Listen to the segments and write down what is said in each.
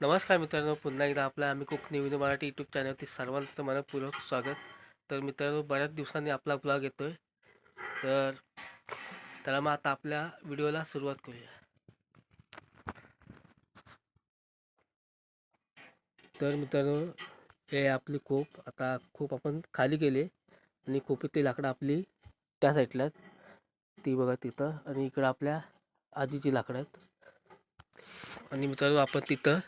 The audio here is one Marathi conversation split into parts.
नमस्कार मित्रांनो पुन्हा एकदा आपल्या आम्ही कोकणी विनोद मराठी यूट्यूब चॅनलवरती सर्वांचं मनपूर्वक स्वागत. तर मित्रांनो बऱ्याच दिवसांनी आपला ब्लॉग आहे तर त्याला मग आता आपल्या व्हिडिओला सुरुवात करूया. तर मित्रांनो हे आपली खोप आता खूप आपण खाली गेले आणि खोपीतली लाकडं आपली त्या साईडला ती बघा तिथं आणि इकडं आपल्या आजीची लाकडं आहेत. आणि मित्रांनो आपण तिथं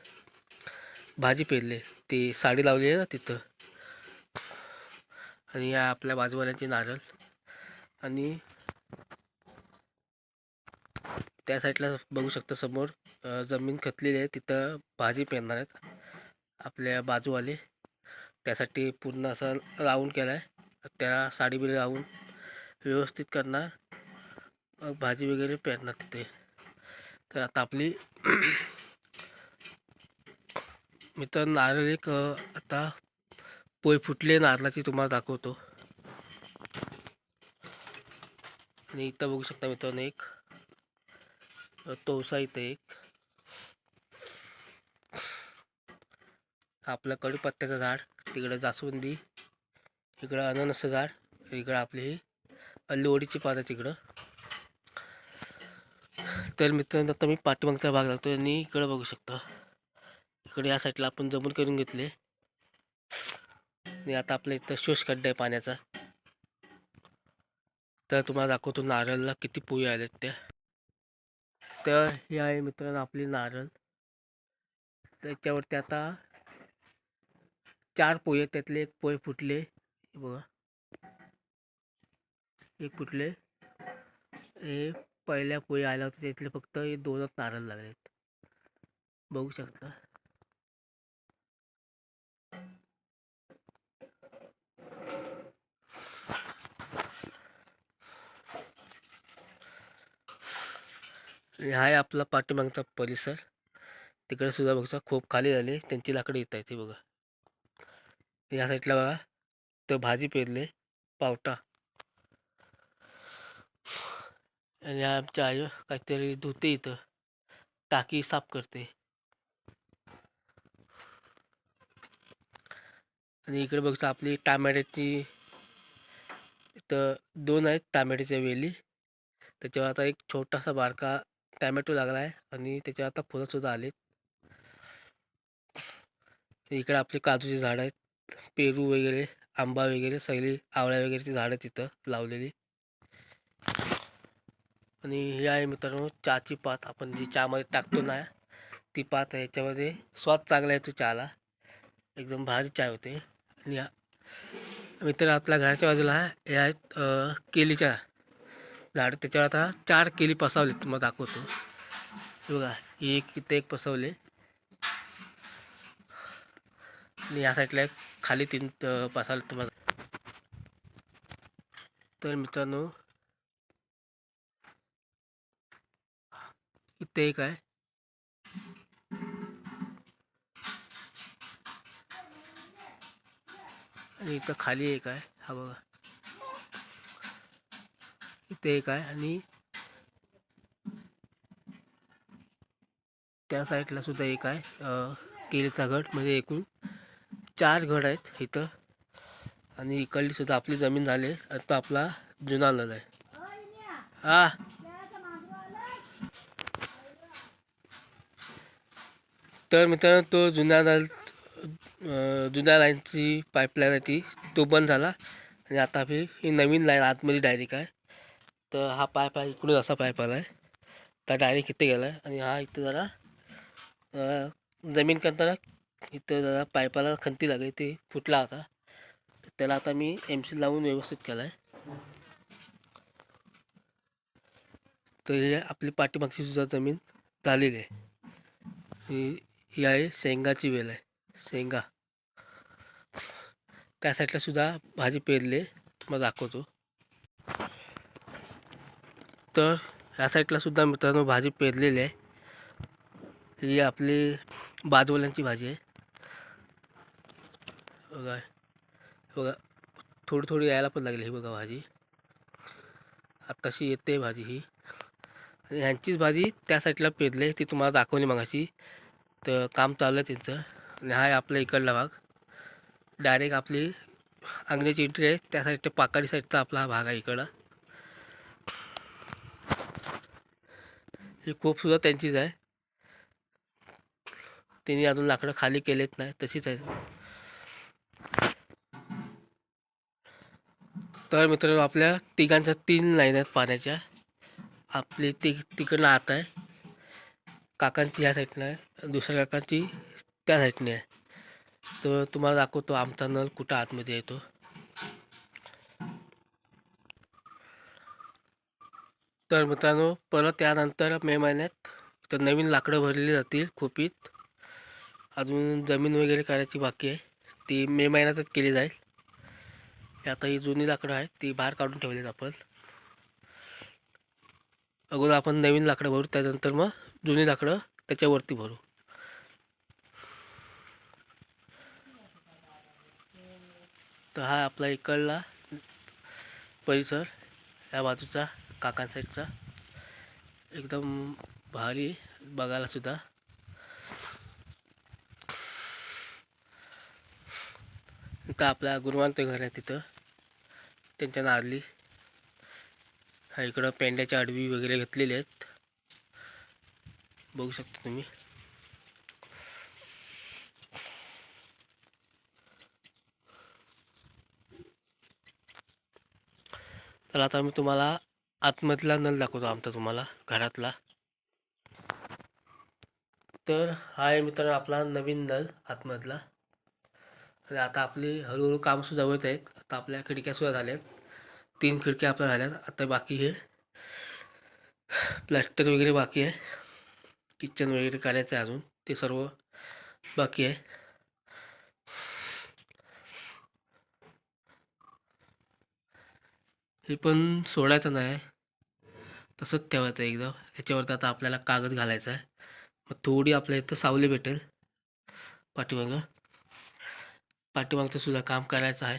भाजी पेरले. ती साडी लावली आहे ना तिथं. आणि या आपल्या बाजूवाल्यांची नारळ. आणि त्या साईडला बघू शकता समोर जमीन खतलेली आहे. तिथं भाजी पेरणार आहेत आपल्या बाजूवाले. त्यासाठी पूर्ण असं राऊंड केला आहे त्या साडी बिडी लावून व्यवस्थित करणार. भाजी वगैरे पेरणार तिथे. तर आता आपली मित्र नारळ एक आता पोय फुटले नारळाची तुम्हाला दाखवतो. आणि इथं बघू शकता मित्रांनो एक तोसा इथं एक. आपलं कडीपत्त्याचं झाड तिकडं जास्वंदी इकडं अननसचं झाड इकडं आपली ही लोडीची पानं तिकडं तर मित्रांनो आता मी पाठीमागचा भाग लागतो आणि इकडं बघू शकता. इकडे या साईडला आपण जमून करून घेतले. आणि आता आपल्या इथं शोष खड्डा आहे पाण्याचा. तर तुम्हाला दाखवतो नारळला किती पोळी आलेत त्या. तर हे आहे मित्रांनो आपली नारळ. त्याच्यावरती आता चार पोहे त्यातले एक पोहे फुटले. हे बघा. एक फुटले. हे पहिल्या पोहे आल्या होत्या त्यातले फक्त हे दोनच नारळ लागलेत. बघू शकता. आणि हा आहे आपला पाठीमागचा परिसर. तिकडे सुद्धा बघा खूप खाली झाले. त्यांची लाकडं येत आहेत हे बघा. या साईडला बघा तर भाजी पेरले पावटा. आणि आमच्या आई काहीतरी धुते इथं. टाकी साफ करते. आणि इकडे बघतो आपली टामॅट्याची इथं दोन आहेत टामॅट्याच्या वेली. त्याच्यावर आता एक छोटासा बारका टॅमॅटो लागला आहे आणि त्याच्यावर आता फुलंसुद्धा आलेत. इकडे आपले काजूचे झाड आहेत. पेरू वगैरे आंबा वगैरे सगळी आवळ्या वगैरेची झाडं तिथं लावलेली. आणि हे आहे मित्रांनो चहाची पात. आपण जी चहामध्ये टाकतो ना ती पात ह्याच्यामध्ये याच्यामध्ये स्वाद चांगला येतो चहाला. एकदम भारी चाय होते. आणि मित्र आपल्या घराच्या बाजूला हे आहेत केलीच्या. झाड त्याच्यावर आता चार केली पसावले तुम्हाला दाखवतो. बघा एक इथे एक पसवले आणि या साईडला एक खाली तीन पसावले तुम्हाला. तर मित्रांनो इथे एक आहे. आणि इथं खाली एक आहे. हा बघा. ते एक आहे आणि त्या साईडला सुद्धा एक आहे केळीचा घड म्हणजे एकूण चार गड आहेत इथं. आणि इकडली सुद्धा आपली जमीन झाली आणि तो आपला जुना नल आहे. हा. तर मित्रांनो तो जुन्या नळ जुन्या लाईनची पाईपलाईन आहे ती तो बंद झाला. आणि आता आपली ही नवीन लाईन आतमध्ये डायरेक्ट आहे. तर हा पाय आहे इकडून असा पाय पाला आहे तर डायरेक्ट इथे गेला आहे आणि हा इथं जरा जमीन करताना इथं जरा पायपाला खंती लागली ते फुटला होता तर त्याला आता मी एम सी लावून व्यवस्थित केला आहे तर हे आपली पाठीमागची सुद्धा जमीन झालेली आहे. ही ही आहे शेंगाची वेल आहे शेंगा. त्या साईडला सुद्धा भाजी पेरले तुम्हाला दाखवतो. तर ह्या साईडला सुद्धा मित्रांनो भाजी पेरलेली आहे. ही आपली बाजवल्यांची भाजी आहे. बघा बघा थोडी थोडी यायला पण लागली ही बघा भाजी. आत्ताशी येते भाजी ही. आणि ह्यांचीच भाजी त्या साईडला पेरली ती तुम्हाला दाखवली मगाशी. तर काम चालू आहे त्यांचं आणि हा आहे आपला इकडला भाग. डायरेक्ट आपली अंगण्याची एंट्री आहे. त्या साईडच्या पाकाडी साईडचा आपला हा भाग आहे इकडं. ही खूपसुद्धा त्यांचीच आहे. त्यांनी अजून लाकडं खाली केलेत नाही तशीच आहे तर मित्रांनो आपल्या तिघांच्या तीन लाईन आहेत पाण्याच्या. आपली ती तिकडनं आत आहे. काकांची ह्या साईडनं आहे. दुसऱ्या काकांची त्या साईडने आहे. तर तुम्हाला दाखवतो आमचा नळ कुठं आतमध्ये येतो. तर मित्रांनो परत त्यानंतर मे महिन्यात तर नवीन लाकडं भरली जातील खोपीत. अजून जमीन वगैरे करायची बाकी आहे. ती मे महिन्यातच केली जाईल. आता ही जुनी लाकडं आहेत ती बाहेर काढून ठेवलीत आपण. अगोदर आपण नवीन लाकडं भरू त्यानंतर मग जुनी लाकडं त्याच्यावरती भरू. तर हा आपला इकडला परिसर या बाजूचा. काका साईडचा. एकदम भारी बघायलासुद्धा बघायला सुद्धा. इथं आपला गुरुवांत घर आहे तिथं. त्यांच्या नारली हा इकडं पेंड्याच्या आडवी वगैरे घेतलेले आहेत. बघू शकता तुम्ही. तर आता मी तुम्हाला आतमधला नल दाखवतो आमचा तुम्हाला घरातला. तर हा आहे मित्रांनो आपला नवीन नल आतमधला. आणि आता आपली हळूहळू काम सुद्धा होत आहेत. आता आपल्या खिडक्या सुद्धा झाल्यात. तीन खिडक्या आपल्या झाल्यात. आता बाकी हे प्लॅस्टर वगैरे बाकी आहे. किचन वगैरे करायचं आहे अजून. ते सर्व बाकी आहे. हे पण सोडायचं नाही तसंच ठेवायचं आहे एकदम याच्यावरती आता आपल्याला कागद घालायचा आहे. मग थोडी आपल्या इथं सावली भेटेल. पाठीमागं. पाठीमागचं सुद्धा काम करायचं आहे.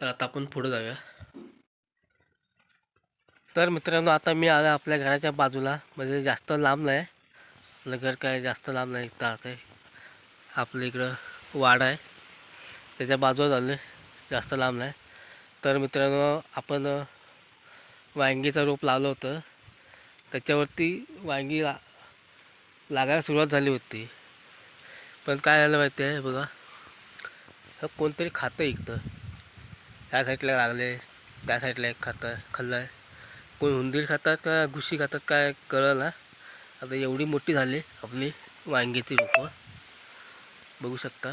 तर आता आपण पुढे जाऊया. तर मित्रांनो आता मी आलो आपल्या घराच्या बाजूला. म्हणजे जास्त लांब नाही. आपलं घर काय जास्त लांब नाही. तर आता आहे आपलं इकडं वाड आहे. त्याच्या बाजूला झालं जास्त लांब नाही. तर मित्रांनो आपण वांगीचं रोप लावलं होतं. त्याच्यावरती वांगी ला लागायला सुरुवात झाली होती. पण काय झालं माहिती आहे? बघा. हे कोणतरी खातं इकतं त्या साईडला लागले त्या साईडला एक खातं खाल्लं आहे. कोण हुंदीर खातात का घुशी खातात काय कळलं ना. आता एवढी मोठी झाली आपली वांग्याची रोपं. बघू शकता.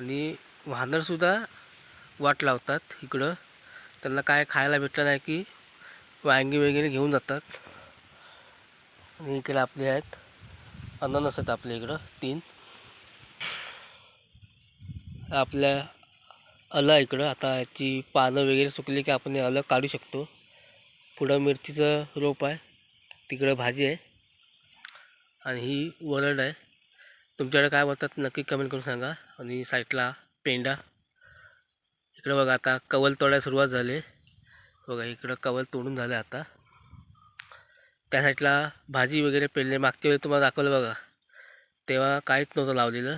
आणि वानरसुद्धा वाट लावतात इकडं. त्यांना काय खायला भेटलं नाही की वांगी वगैरे घेऊन जातात. आणि इकडे आपले आहेत. अननस आहेत आपल्या इकडं तीन. आपल्या आलं इकडं आता याची पानं वगैरे सुकली की आपण हे आलं काढू शकतो. पुढं मिरचीचं रोप आहे. तिकडं भाजी आहे. आणि ही वरड आहे. तुमच्याकडे काय बोलतात नक्की कमेंट करून सांगा. आणि साईडला पेंडा इकडं बघा आता कवल तोडायला सुरुवात झाली. बघा इकडं कवल तोडून झालं आता. त्या साईडला भाजी वगैरे पेरले मागच्या वेळी तुम्हाला दाखवलं बघा. तेव्हा काहीच नव्हतं लावलेलं.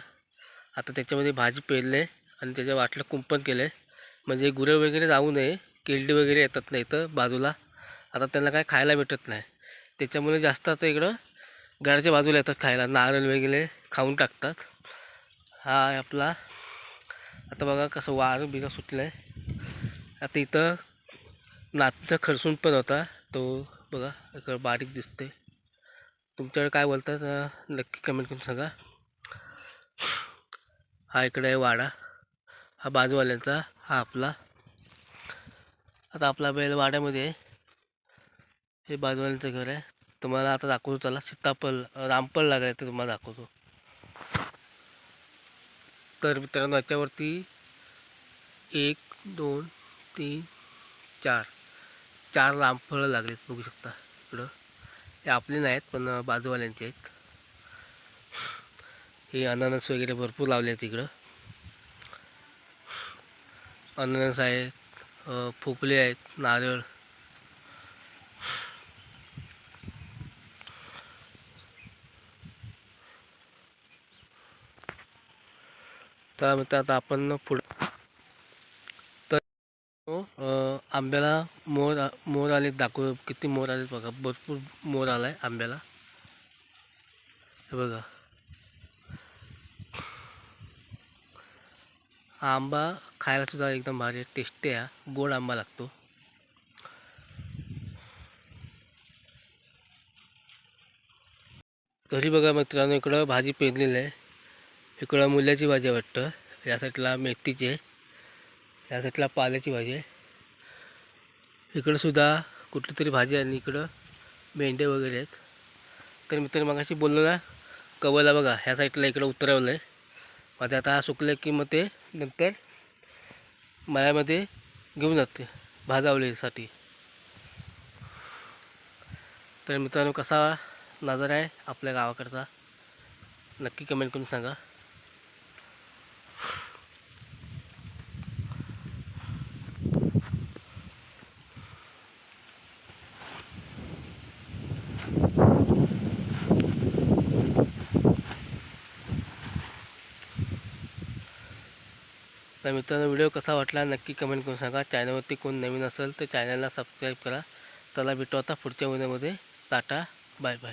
आता त्याच्यामध्ये भाजी पेरले आणि त्याच्या वाटलं कुंपण केलं म्हणजे गुरं वगैरे जाऊ नये किल्डी वगैरे येतात नाही तर बाजूला. आता त्यांना काय खायला भेटत नाही. त्याच्यामुळे जास्त आता इकडं घराच्या बाजूला येतात खायला. नारळ वगैरे खाऊन टाकतात. हा आपला आता बघा कसं वारं बिगा सुटलं आहे आता इथं नातचा खरसून पण होता. तो बघा इकडं बारीक दिसते तुमच्याकडे काय बोलतात तर नक्की कमेंट करून सांगा. हा इकडे आहे वाडा. हा बाजूवाल्यांचा हा आपला. आता आपला बैल वाड्यामध्ये आहे. हे बाजूवाल्यांचं घर आहे. तुम्हाला आता दाखवतो त्याला. सीताफळ रामफळ लागायचं तुम्हाला दाखवतो. तर मित्रांनो याच्यावरती एक दोन तीन चार. चार रामफळं लागलेत बघू शकता. इकडं. हे आपले नाही आहेत पण बाजूवाल्यांचे आहेत. हे अननस वगैरे भरपूर लावले आहेत इकडं. अननस आहेत अ, आहेत नारळ तर मित्र आता आपण पुढं तर हो, आंब्याला मोर मोर आले दाखव किती मोर आले बघा. भरपूर मोर आला आहे आंब्याला. हे बघा. आंबा खायला सुद्धा एकदम भारी टेस्टी आहे. गोड आंबा लागतो. तरी बघा मित्रांनो इकडं भाजी पेरलेली आहे. इकडं मुल्याची भाजी वाटतं. या साईडला मेथीची आहे. या साईडला पाल्याची भाजी आहे. इकडंसुद्धा कुठली तरी भाजी आहे आणि इकडं भेंडे वगैरे आहेत. तर मित्र मगाशी बोललो ना कवला बघा ह्या साईडला इकडं उतरवलं आहे मग ते आता सुकलं की मग ते नंतर मळ्यामध्ये घेऊन जाते भाजावलीसाठी तर मित्रांनो कसा नजारा आहे आपल्या गावाकडचा? नक्की कमेंट करून सांगा. तर मित्रांनो व्हिडिओ कसा वाटला नक्की कमेंट करून सांगा. चॅनलवरती कोण नवीन असेल तर चॅनलला सबस्क्राईब करा. चला भेटू आता पुढच्या महिन्यामध्ये टाटा बाय बाय